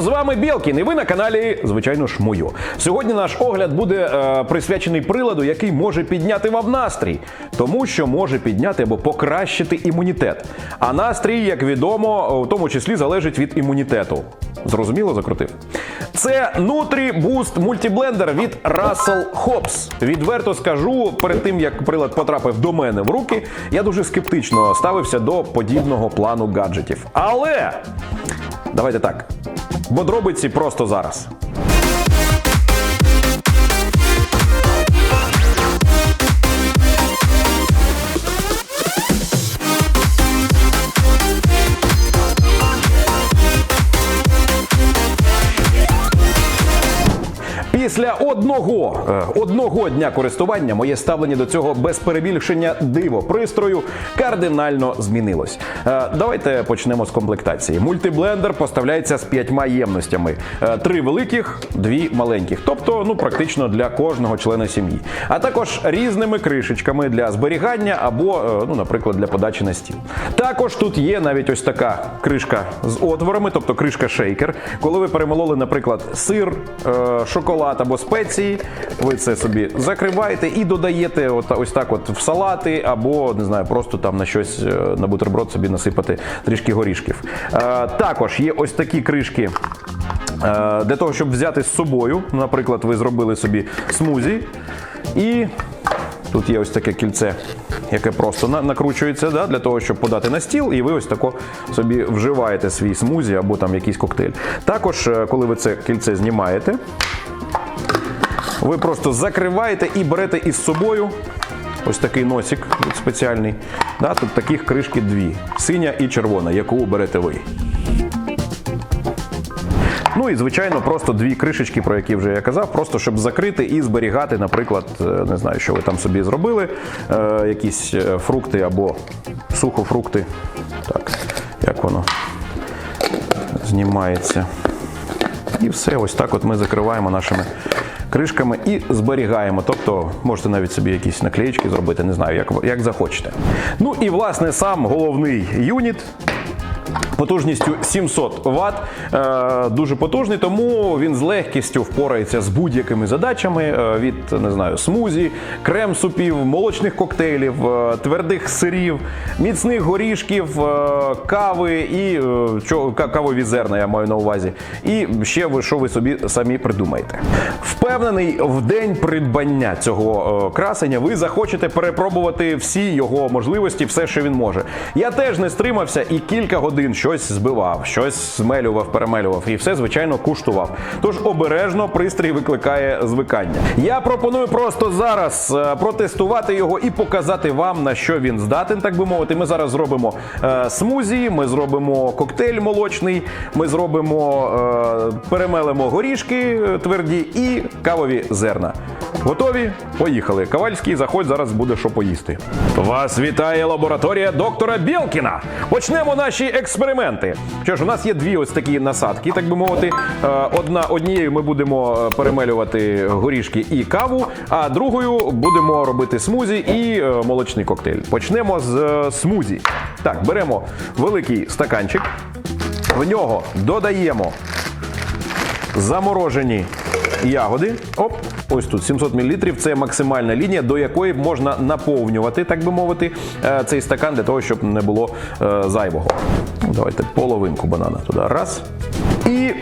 З вами Білкін, і ви на каналі, звичайно ж, мою. Сьогодні наш огляд буде е, присвячений приладу, який може підняти вам настрій, тому що може підняти або покращити імунітет. А настрій, як відомо, у тому числі залежить від імунітету. Зрозуміло, закрутив. Це Nutri Boost мультиблендер від Russell Hobbs. Відверто скажу, перед тим як прилад потрапив до мене в руки, я дуже скептично ставився до подібного плану гаджетів. Але давайте так. Подробиці просто зараз. Після одного е, одного дня користування моє ставлення до цього без перебільшення диво пристрою кардинально змінилось. Е, Давайте почнемо з комплектації. Мультиблендер поставляється з п'ятьма ємностями: Е, три великих, дві маленьких, тобто ну практично для кожного члена сім'ї, а також різними кришечками для зберігання або, ну, наприклад, для подачі на стіл. Також тут є навіть ось така кришка з отворами, тобто кришка шейкер. Коли ви перемололи, наприклад, сир, е, або спеції, ви це собі закриваєте і додаєте от, ось так от в салати, або не знаю, просто там на щось е, на бутерброд собі насипати трішки горішків. Е, Також є ось такі кришки. е, Для того, щоб взяти з собою, наприклад, ви зробили собі смузі, і тут є ось таке кільце, яке просто накручується да, для того, щоб подати на стіл, і ви ось тако собі вживаєте свій смузі або там якийсь коктейль. Також, коли ви це кільце знімаєте, ви просто закриваєте і берете із собою ось такий носик спеціальний. Да, тут таких кришки дві: синя і червона, яку берете ви. Ну і звичайно, просто дві кришечки, про які вже я казав, просто щоб закрити і зберігати, наприклад, е, не знаю, що ви там собі зробили, е, якісь е, фрукти або сухофрукти. Так, як воно знімається. І все, ось так от ми закриваємо нашими кришками і зберігаємо. Тобто можете навіть собі якісь наклеїчки зробити, не знаю, як, як захочете. Ну і власне сам головний юніт. Потужністю 700 Вт, е, дуже потужний, тому він з легкістю впорається з будь-якими задачами е, від не знаю, смузі, крем-супів, молочних коктейлів, е, твердих сирів, міцних горішків, кави і кавові зерна, я маю на увазі. І ще ви що ви собі самі придумаєте. Впевнений, в день придбання цього красення ви захочете перепробувати всі його можливості, все, що він може. Я теж не стримався і кілька годин щось збивав, щось змелював, перемелював і все, звичайно, куштував. Тож обережно пристрій викликає звикання. Я пропоную просто зараз е, протестувати його і показати вам на що він здатен, так би мовити. Ми зараз зробимо е, смузі, ми зробимо коктейль молочний, ми зробимо е, перемелимо горішки е, тверді і кавові зерна. Готові? Поїхали. Ковальський, заходь, зараз буде що поїсти. Вас вітає лабораторія доктора Білкіна. Почнемо наші експерименти. Що ж, у нас є дві ось такі насадки, так би мовити. Е, Одна однією ми будемо е, перемелювати горішки і каву, а другою будемо робити смузі і е, молочний коктейль. Почнемо з смузі. Так, беремо великий стаканчик. В нього додаємо заморожені ягоди. Оп, ось тут 700 мл. Це максимальна лінія, до якої можна наповнювати, так би мовити, е, цей стакан для того, щоб не було е, зайвого. Давайте половинку банана туди. Раз. І, е,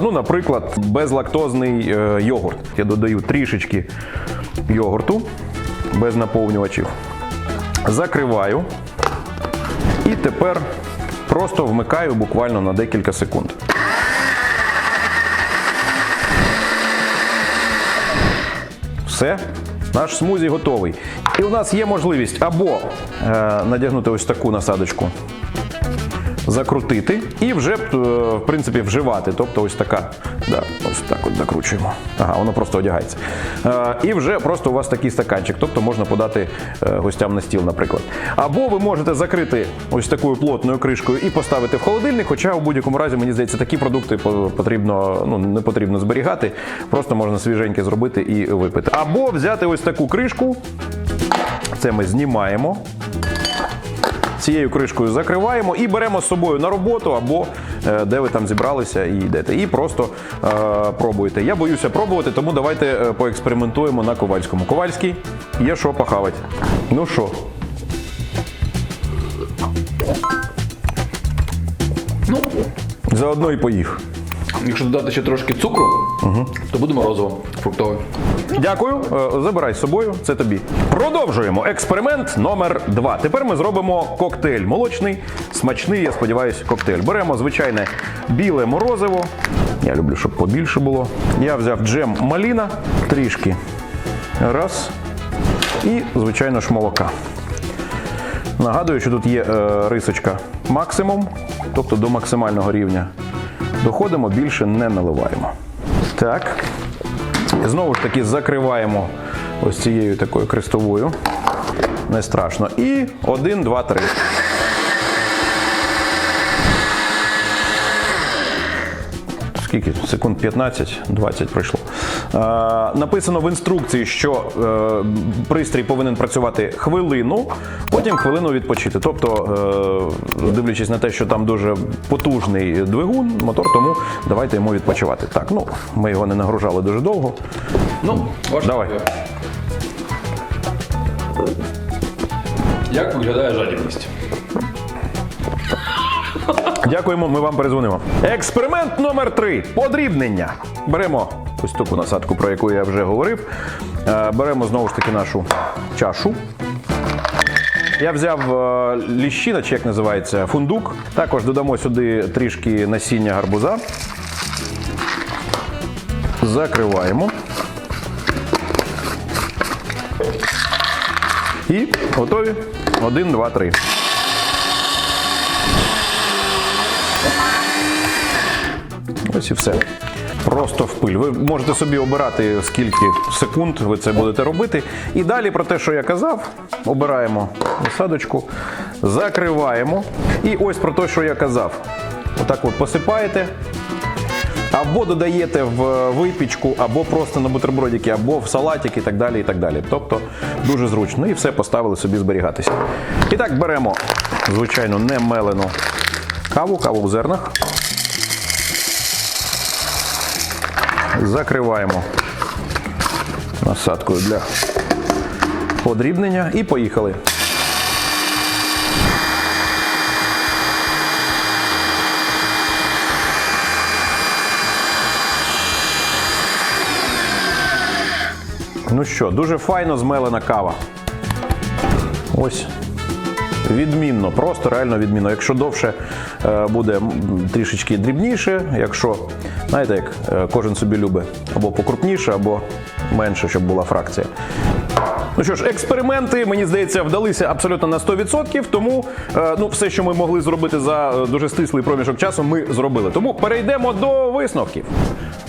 ну, наприклад, безлактозний йогурт. Я додаю трішечки йогурту без наповнювачів. Закриваю. І тепер просто вмикаю буквально на декілька секунд. Все, наш смузі готовий. І у нас є можливість або е, надягнути ось таку насадочку, закрутити і вже е, в принципі вживати. Тобто ось така. Да, ось так от закручуємо. Ага, воно просто одягається. Е, і вже просто у вас такий стаканчик, тобто можна подати е, гостям на стіл, наприклад. Або ви можете закрити ось такою плотною кришкою і поставити в холодильник. Хоча у будь-якому разі, мені здається, такі продукти потрібно, ну не потрібно зберігати, просто можна свіженьке зробити і випити. Або взяти ось таку кришку. Це ми знімаємо. Цією кришкою закриваємо і беремо з собою на роботу або е, де ви там зібралися і йдете. І просто е, пробуєте. Я боюся пробувати, тому давайте е, поекспериментуємо на Ковальському. Ковальський, є що похавати. Ну що? Ну, Заодно і поїв. Якщо додати ще трошки цукру, то буде морозиво фруктове. Дякую, Е, забирай з собою, це тобі. Продовжуємо експеримент номер два. Тепер ми зробимо коктейль молочний, смачний, я сподіваюся, коктейль. Беремо звичайне біле морозиво. Я люблю, щоб побільше було. Я взяв джем маліна, трішки. Раз. І, звичайно ж, молока. Нагадую, що тут є е, рисочка максимум, тобто до максимального рівня. Доходимо, більше не наливаємо. Так. Знову ж таки закриваємо ось цією такою крестовою. Не страшно. І один, два, три. Скільки? Секунд 15-20 пройшло. Е, написано в інструкції, що е, пристрій повинен працювати хвилину, потім хвилину відпочити. Тобто, е, дивлячись на те, що там дуже потужний двигун, мотор, тому давайте йому відпочивати. Так, ну ми його не нагружали дуже довго. Ну, Давай. Як виглядає жадібність? Дякуємо, ми вам перезвонимо. Експеримент номер три. Подрібнення. Беремо ось таку насадку, про яку я вже говорив. Е, Беремо знову ж таки нашу чашу. Я взяв е, ліщина, чи як називається, фундук. Також додамо сюди трішки насіння гарбуза. Закриваємо. І готові. Один, два, три. Ось і все. Просто в пиль. Ви можете собі обирати, скільки секунд ви це будете робити. І далі про те, що я казав, обираємо насадочку, закриваємо. І ось про те, що я казав. Отак от посипаєте. Або додаєте в випічку, або просто на бутербродики, або в салатик і так далі. і так далі. Тобто дуже зручно. І все поставили собі зберігатися. І так беремо, звичайно, не мелену каву, каву в зернах. Закриваємо насадкою для подрібнення і поїхали. Ну що, дуже файно змелена кава. Ось. Відмінно, просто реально відмінно. Якщо довше е, буде трішечки дрібніше, якщо, знаєте, як е, кожен собі любить, або покрупніше, або менше, щоб була фракція. Ну що ж, експерименти, мені здається, вдалися абсолютно на 100%, тому е, ну, все, що ми могли зробити за дуже стислий проміжок часу, ми зробили. Тому перейдемо до висновків.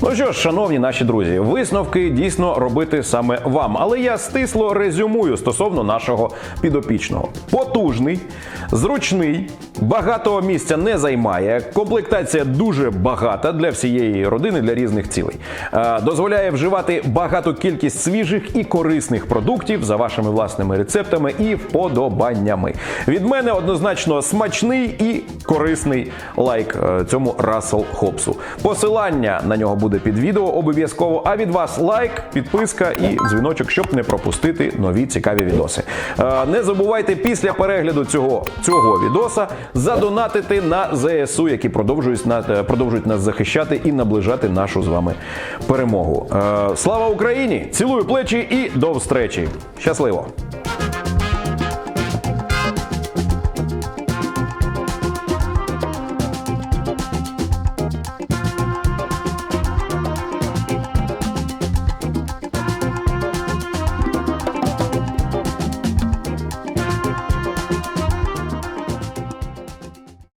Ну що ж, шановні наші друзі, висновки дійсно робити саме вам. Але я стисло резюмую стосовно нашого підопічного. Потужний, зручний, багато місця не займає. Комплектація дуже багата для всієї родини, для різних цілей. Е, Дозволяє вживати багату кількість свіжих і корисних продуктів за вашими власними рецептами і вподобаннями. Від мене однозначно смачний і корисний лайк е, цьому Рассел Хопсу. Посилання на нього буде під відео обов'язково. А від вас лайк, підписка і дзвіночок, щоб не пропустити нові цікаві відоси. Е, Не забувайте після перегляду цього, цього відоса задонатити на ЗСУ, які продовжують, на- е, продовжують нас захищати і наближати нашу з вами перемогу. Е, Слава Україні! Цілую плечі і до встречі! Щасливо!